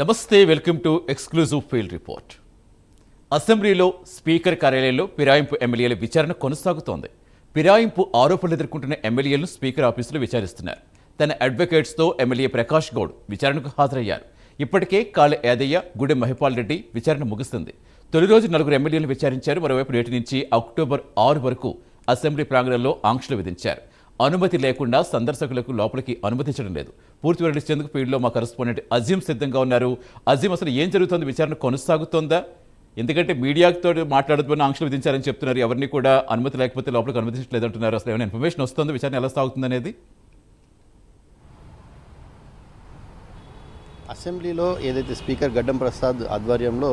నమస్తే welcome to exclusive field report. అసెంబ్లీలో speaker కార్యాలయంలో ఫిరాయింపు ఎమ్మెల్యేల విచారణ కొనసాగుతోంది. ఫిరాయింపు ఆరోపణలు ఎదుర్కొంటున్న ఎమ్మెల్యేలను స్పీకర్ ఆఫీసులో విచారిస్తున్నారు. తన అడ్వకేట్స్తో ఎమ్మెల్యే ప్రకాష్ గౌడ్ విచారణకు హాజరయ్యారు. ఇప్పటికే కాళ్ళ యాదయ్య గుడెం మహిపాల్ రెడ్డి విచారణ ముగుస్తుంది. తొలి రోజు నలుగురు ఎమ్మెల్యేలు విచారించారు. మరోవైపు నేటి నుంచి అక్టోబర్ ఆరు వరకు అసెంబ్లీ ప్రాంగణంలో ఆంక్షలు విధించారు. అనుమతి లేకుండా సందర్శకులకు లోపలికి అనుమతించడం లేదు. పూర్తి వెల్లడించేందుకు ఫీల్డ్లో మా కరెస్పాండెంట్ అజీం సిద్ధంగా ఉన్నారు. అజీం అసలు ఏం జరుగుతుంది? విచారణ కొనసాగుతోందా? ఎందుకంటే మీడియాతో మాట్లాడుతున్న ఆంక్షలు విధించారని చెప్తున్నారు. ఎవరిని కూడా అనుమతి లేకపోతే లోపలికి అనుమతించలేదు అంటున్నారు. అసలు ఏమైనా ఇన్ఫర్మేషన్ వస్తుంది? విచారణ ఎలా సాగుతుంది అనేది అసెంబ్లీలో ఏదైతే స్పీకర్ గడ్డం ప్రసాద్ ఆధ్వర్యంలో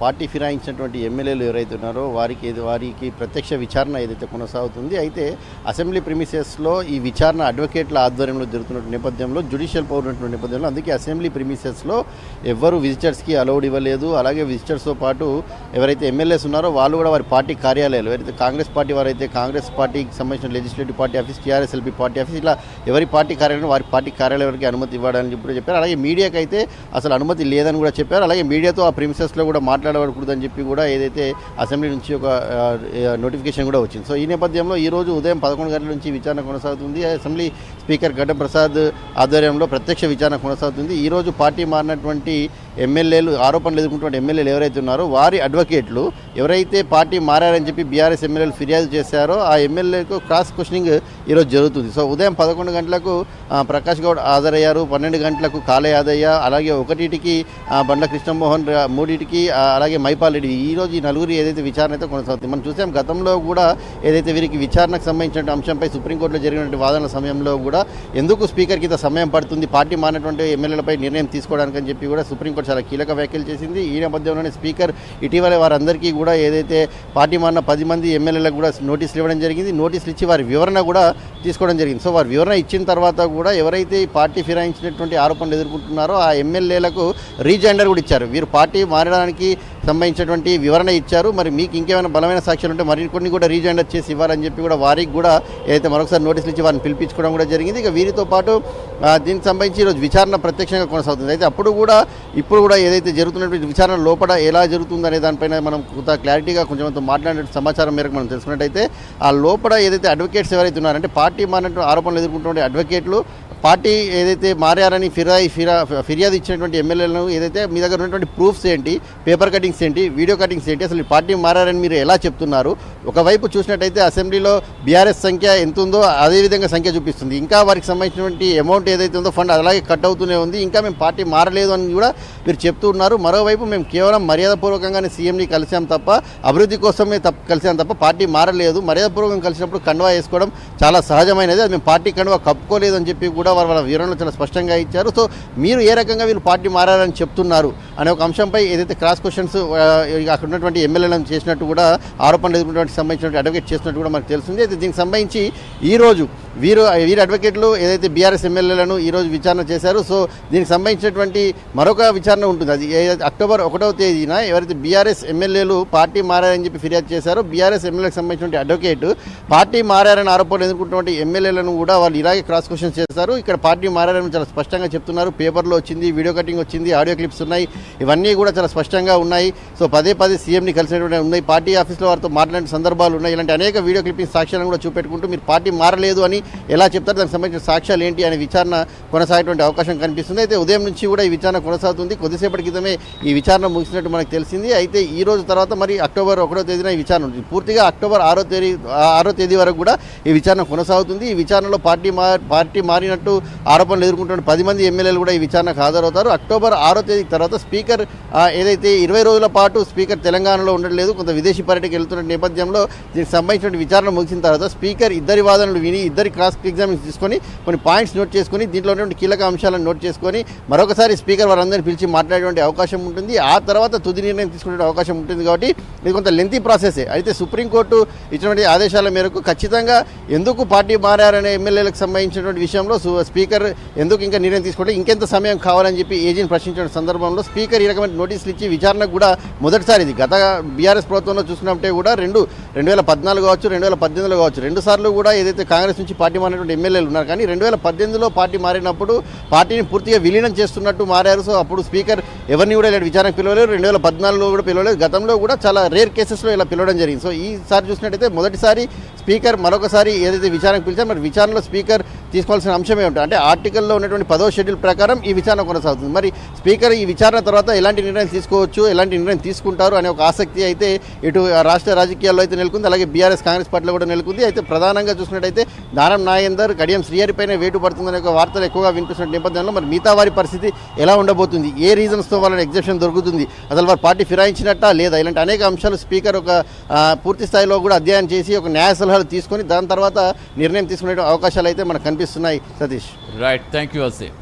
పార్టీ ఫిరాయించినటువంటి ఎమ్మెల్యేలు ఎవరైతే ఉన్నారో వారికి ఏది- వారికి ప్రత్యక్ష విచారణ ఏదైతే కొనసాగుతుంది అయితే అసెంబ్లీ ప్రిమిసెస్లో ఈ విచారణ అడ్వకేట్ల ఆధ్వర్యంలో జరుగుతున్న నేపథ్యంలో జుడిషియల్ పవర్ ఉన్నటువంటి నేపథ్యంలో అందుకే అసెంబ్లీ ప్రిమిసెస్లో ఎవ్వరు విజిటర్స్కి అలౌడ్ ఇవ్వలేదు. అలాగే విజిటర్స్తో పాటు ఎవరైతే ఎమ్మెల్యేస్ ఉన్నారో వాళ్ళు కూడా వారి పార్టీ కార్యాలయాలు ఎవరైతే కాంగ్రెస్ పార్టీ వారైతే కాంగ్రెస్ పార్టీకి సంబంధించిన legislative party office TRSLP party office ఇట్లా ఎవరి పార్టీ కార్యాలయం వారి పార్టీ కార్యాలయం వరకు అనుమతి ఇవ్వడానికి చెప్పి చెప్పారు. అలాగే మీడియాకైతే అయితే అసలు అనుమతి లేదని కూడా చెప్పారు. అలాగే మీడియాతో ఆ ప్రిమిసెస్లో కూడా మాట్లాడకూడదని చెప్పి కూడా ఏదైతే అసెంబ్లీ నుంచి ఒక నోటిఫికేషన్ కూడా వచ్చింది. సో ఈ నేపథ్యంలో ఈ రోజు ఉదయం పదకొండు గంటల నుంచి విచారణ కొనసాగుతుంది. అసెంబ్లీ స్పీకర్ గడ్డం ప్రసాద్ ఆధ్వర్యంలో ప్రత్యక్ష విచారణ కొనసాగుతుంది. ఈరోజు పార్టీ మారినటువంటి ఎమ్మెల్యేలు ఆరోపణలు ఎదుర్కొంటున్న ఎమ్మెల్యేలు ఎవరైతే ఉన్నారో వారి అడ్వకేట్లు ఎవరైతే పార్టీ మారారని చెప్పి బీఆర్ఎస్ ఎమ్మెల్యేలు ఫిర్యాదు చేశారో ఆ ఎమ్మెల్యేలకు క్రాస్ క్వశ్చనింగ్ ఈరోజు జరుగుతుంది. సో ఉదయం పదకొండు గంటలకు ప్రకాష్ గౌడ్ హాజరయ్యారు. పన్నెండు గంటలకు కాలే యాదయ్య అలాగే ఒకటిటికి బండ్ల కృష్ణమోహన్ మూడింటికి అలాగే మైపాల్ రెడ్డి. ఈ రోజు ఈ నలుగురు ఏదైతే విచారణ అయితే కొనసాగుతుంది. మనం చూసాం గతంలో కూడా ఏదైతే వీరికి విచారణకు సంబంధించిన అంశంపై సుప్రీంకోర్టులో జరిగినటువంటి వాదనల సమయంలో కూడా ఎందుకు స్పీకర్కి ఇంత సమయం పడుతుంది? పార్టీ మారినటువంటి ఎమ్మెల్యేలపై నిర్ణయం తీసుకోవడానికి అని చెప్పి కూడా సుప్రీంకోర్టు చాలా కీలక వ్యాఖ్యలు చేసింది. ఈ నేపథ్యంలోనే స్పీకర్ ఇటీవల వారందరికీ కూడా ఏదైతే పార్టీ మారిన పది మంది ఎమ్మెల్యేలకు కూడా నోటీసులు ఇవ్వడం జరిగింది. నోటీసులు ఇచ్చి వారి వివరణ కూడా తీసుకోవడం జరిగింది. సో వారి వివరణ ఇచ్చిన తర్వాత కూడా ఎవరైతే ఈ పార్టీ ఫిరాయించినటువంటి ఆరోపణలు ఎదుర్కొంటున్నారో ఆ ఎమ్మెల్యేలకు రీజెండర్ కూడా ఇచ్చారు. వీరు పార్టీ మారడానికి సంబంధించినటువంటి వివరణ ఇచ్చారు. మరి మీకు ఇంకేమైనా బలమైన సాక్ష్యాలు ఉంటే మరి కొన్ని కూడా రీజెండర్ చేసి ఇవ్వాలని చెప్పి కూడా వారికి కూడా ఏదైతే మరొకసారి నోటీసులు ఇచ్చి వారిని పిలిపించుకోవడం కూడా జరిగింది. ఇక వీరితో పాటు దీనికి సంబంధించి ఈరోజు విచారణ ప్రత్యక్షంగా కొనసాగుతుంది. అయితే అప్పుడు కూడా ఇప్పుడు కూడా ఏదైతే జరుగుతున్నటువంటి విచారణ లోపల ఎలా జరుగుతుంది అనే దానిపైన మనం కొంత క్లారిటీగా కొంచెం మాట్లాడే మాట్లాడిన సమాచారం మేరకు మనం తెలుసుకున్నట్టయితే ఆ లోపల ఏదైతే అడ్వకేట్స్ ఎవరైతే ఉన్నారంటే పార్టీ మారినటువంటి ఆరోపణలు ఎదుర్కొంటున్న అడ్వకేట్లు పార్టీ ఏదైతే మారారని ఫిర్యాదు ఫిరా ఫిర్యాదు ఇచ్చినటువంటి ఎమ్మెల్యేలను ఏదైతే మీ దగ్గర ఉన్నటువంటి ప్రూఫ్స్ ఏంటి పేపర్ కటింగ్స్ ఏంటి వీడియో కటింగ్స్ ఏంటి అసలు పార్టీ మారారని మీరు ఎలా చెప్తున్నారు? ఒకవైపు చూసినట్టయితే అసెంబ్లీలో బీఆర్ఎస్ సంఖ్య ఎంత ఉందో అదే విధంగా సంఖ్య చూపిస్తుంది. ఇంకా ఇంకా వారికి సంబంధించినటువంటి అమౌంట్ ఏదైతే ఉందో ఫండ్ అలాగే కట్ అవుతూనే ఉంది. ఇంకా మేము పార్టీ మారలేదు అని కూడా మీరు చెప్తూ ఉన్నారు. మరోవైపు మేము కేవలం మర్యాదపూర్వకంగానే సీఎంని కలిసాం తప్ప అభివృద్ధి కోసమే తప్ప కలిసాం తప్ప పార్టీ మారలేదు. మర్యాదపూర్వకంగా కలిసినప్పుడు కండువా వేసుకోవడం చాలా సహజమైనది. అది మేము పార్టీ కండువా కప్పుకోలేదు అని చెప్పి కూడా వారు వాళ్ళ వివరణలు చాలా స్పష్టంగా ఇచ్చారు. సో మీరు ఏ రకంగా వీళ్ళు పార్టీ మారని చెప్తున్నారు అనే ఒక అంశంపై ఏదైతే క్రాస్ క్వశ్చన్స్ అక్కడ ఉన్నటువంటి ఎమ్మెల్యేలను చేసినట్టు కూడా ఆరోపణలు ఎదుర్కొన్నటువంటి సంబంధించినటువంటి అడ్వకేట్ చేసినట్టు కూడా మనకు తెలుస్తుంది. అయితే దీనికి సంబంధించి ఈరోజు వీరు వీరి అడ్వకేట్లు ఏదైతే బీఆర్ఎస్ ఎమ్మెల్యేలను ఈరోజు విచారణ చేశారు సో దీనికి సంబంధించినటువంటి మరొక విచారణ ఉంటుంది. అది అక్టోబర్ ఒకటవ తేదీన ఎవరైతే బీఆర్ఎస్ ఎమ్మెల్యేలు పార్టీ మారారని చెప్పి ఫిర్యాదు చేశారో బీఆర్ఎస్ ఎమ్మెల్యేకి సంబంధించినటువంటి అడ్వకేట్ పార్టీ మారారని ఆరోపణలు ఎదుర్కొన్నటువంటి ఎమ్మెల్యేలను కూడా వాళ్ళు ఇలాగే క్రాస్ క్వశ్చన్స్ చేశారు. ఇక్కడ పార్టీ మారారని చాలా స్పష్టంగా చెప్తున్నారు. పేపర్లో వచ్చింది వీడియో కటింగ్ వచ్చింది ఆడియో క్లిప్స్ ఉన్నాయి. ఇవన్నీ కూడా చాలా స్పష్టంగా ఉన్నాయి. సో పదే పదే సీఎంని కలిసినటువంటి ఉన్నాయి. పార్టీ ఆఫీస్లో వారితో మాట్లాడిన సందర్భాలు ఉన్నాయి. ఇలాంటి అనేక వీడియో క్లిప్పింగ్ సాక్ష్యాలను కూడా చూపెట్టుకుంటూ మీరు పార్టీ మారలేదు అని ఎలా చెప్తారు? దానికి సంబంధించిన సాక్ష్యాలు ఏంటి అనే విచారణ కొనసాగేటువంటి అవకాశం కనిపిస్తుంది. అయితే ఉదయం నుంచి కూడా ఈ విచారణ కొనసాగుతుంది. కొద్దిసేపటి క్రితమే ఈ విచారణ ముగిసినట్టు మనకు తెలిసింది. అయితే ఈ రోజు తర్వాత మరి అక్టోబర్ ఒకటో తేదీన ఈ విచారణ ఉంటుంది. పూర్తిగా అక్టోబర్ ఆరో తేదీ ఆరో తేదీ వరకు కూడా ఈ విచారణ కొనసాగుతుంది. ఈ విచారణలో పార్టీ మా పార్టీ మారినట్టు ఆరోపణలు ఎదుర్కొంటున్న పది మంది ఎమ్మెల్యేలు కూడా ఈ విచారణకు హాజరవుతారు. అక్టోబర్ ఆరో తేదీ తర్వాత స్పీకర్ ఏదైతే ఇరవై రోజుల పాటు స్పీకర్ తెలంగాణలో ఉండట్లేదు కొంత విదేశీ పర్యటనకు వెళ్తున్న నేపథ్యంలో దీనికి సంబంధించిన విచారణ ముగిసిన తర్వాత స్పీకర్ ఇద్దరి వాదనలు విని ఇద్దరి క్రాస్ ఎగ్జామ్స్ తీసుకొని కొన్ని పాయింట్స్ నోట్ చేసుకొని దీంట్లో ఉన్నటువంటి కీలక అంశాలను నోట్ చేసుకొని మరొకసారి స్పీకర్ వారందరినీ పిలిచి మాట్లాడేటువంటి అవకాశం ఉంటుంది. ఆ తర్వాత తుది నిర్ణయం తీసుకునే అవకాశం ఉంటుంది కాబట్టి ఇది కొంత లెంతీ ప్రాసెసే అయితే సుప్రీంకోర్టు ఇచ్చినటువంటి ఆదేశాల మేరకు ఖచ్చితంగా ఎందుకు పార్టీ మారారనే ఎమ్మెల్యేలకు సంబంధించినటువంటి విషయంలో స్పీకర్ ఎందుకు ఇంకా నిర్ణయం తీసుకుంటే ఇంకెంత సమయం కావాలని చెప్పి ఏజీని ప్రశ్నించిన సందర్భంలో స్పీకర్ ఈ రకమైన నోటీసులు ఇచ్చి విచారణకు కూడా మొదటిసారి ఇది. గత బీఆర్ఎస్ ప్రభుత్వంలో చూసుకున్నట్టే కూడా రెండు రెండు వేల పద్నాలుగు కావచ్చు రెండు వేల పద్దెనిమిదిలో కావచ్చు రెండు సార్లు కూడా ఏదైతే కాంగ్రెస్ నుంచి పార్టీ మారినటువంటి ఎమ్మెల్యేలు ఉన్నారు. కానీ రెండు వేల పద్దెనిమిదిలో పార్టీ మారినప్పుడు పార్టీని పూర్తిగా విలీనం చేస్తున్నట్టు మారారు. సో అప్పుడు స్పీకర్ ఎవరిని కూడా ఇలా విచారణకు పిలవలేదు. రెండు వేల పద్నాలుగులో కూడా పిలవలేదు. గతంలో కూడా చాలా రేర్ కేసెస్లో ఇలా పిలవడం జరిగింది. సో ఈసారి చూసినట్టయితే మొదటిసారి స్పీకర్ మరొకసారి ఏదైతే విచారణకు పిలిచారో మరి విచారణలో స్పీకర్ తీసుకోవాల్సిన అంశమే ఉంటుంది అంటే ఆర్టికల్లో ఉన్నటువంటి పదో షెడ్యూల్ ప్రకారం ఈ విచారణ కొనసాగుతుంది. మరి స్పీకర్ ఈ విచారణ తర్వాత ఎలాంటి నిర్ణయం తీసుకోవచ్చు ఎలాంటి నిర్ణయం తీసుకుంటారు అనే ఒక ఆసక్తి అయితే ఇటు రాష్ట్ర రాజకీయాల్లో అయితే నెలకొంది అలాగే బీఆర్ఎస్ కాంగ్రెస్ పార్టీలో కూడా నెలకొంది. అయితే ప్రధానంగా చూసినట్టయితే దానం నాగేందర్ కడియం శ్రీహరి పైన వేటు పడుతుందనే ఒక వార్తలు ఎక్కువగా వినిపిస్తున్న నేపథ్యంలో మరి మిగతా వారి పరిస్థితి ఎలా ఉండబోతుంది? ఏ రీజన్స్తో వాళ్ళని ఎగ్జెప్షన్ దొరుకుతుంది? అసలు వారు పార్టీ ఫిరాయించినట్టా లేదా? ఇలాంటి అనేక అంశాలు స్పీకర్ ఒక పూర్తి స్థాయిలో కూడా అధ్యయనం చేసి ఒక న్యాయ సలహాలు తీసుకొని దాని తర్వాత నిర్ణయం తీసుకునే అవకాశాలు అయితే మనకు Right. Thank you, Asif.